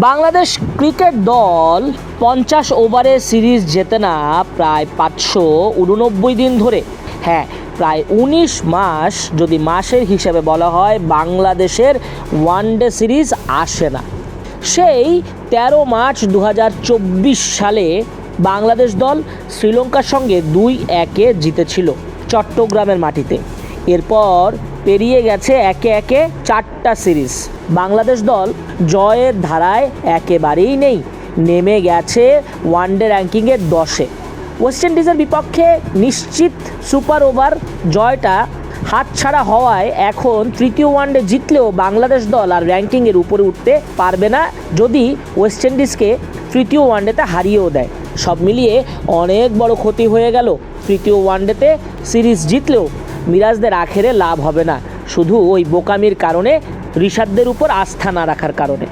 Bangladesh cricket দল পঞ্চাশ ওভারের সিরিজ জেতে না প্রায় পাঁচশো উননব্বই দিন ধরে। হ্যাঁ প্রায় উনিশ মাস যদি মাসের হিসেবে বলা হয় বাংলাদেশের ওয়ানডে সিরিজ আসে না। সেই তেরো মার্চ দু হাজার চব্বিশ সালে বাংলাদেশ দল শ্রীলঙ্কার সঙ্গে দুই একে জিতেছিল চট্টগ্রামের মাটিতে। এরপর পেরিয়ে গেছে একে একে চারটা সিরিজ। বাংলাদেশ দল জয়ের ধারায় একেবারেই নেই, নেমে গেছে ওয়ানডে র্যাঙ্কিংয়ের দশে। ওয়েস্ট ইন্ডিজের বিপক্ষে নিশ্চিত সুপার ওভার জয়টা হাতছাড়া হওয়ায় এখন তৃতীয় ওয়ানডে জিতলেও বাংলাদেশ দল আর র্যাঙ্কিংয়ের উপরে উঠতে পারবে না যদি ওয়েস্ট ইন্ডিজকে তৃতীয় ওয়ানডেতে হারিয়েও দেয়। সব মিলিয়ে অনেক বড় ক্ষতি হয়ে গেল তৃতীয় ওয়ানডেতে সিরিজ জিতলেও। মিরাজদের আখেরে লাভ হবে না। শুধু ওই বোকামির কারণে ঋষাদদের উপর আস্থা না রাখার কারণে।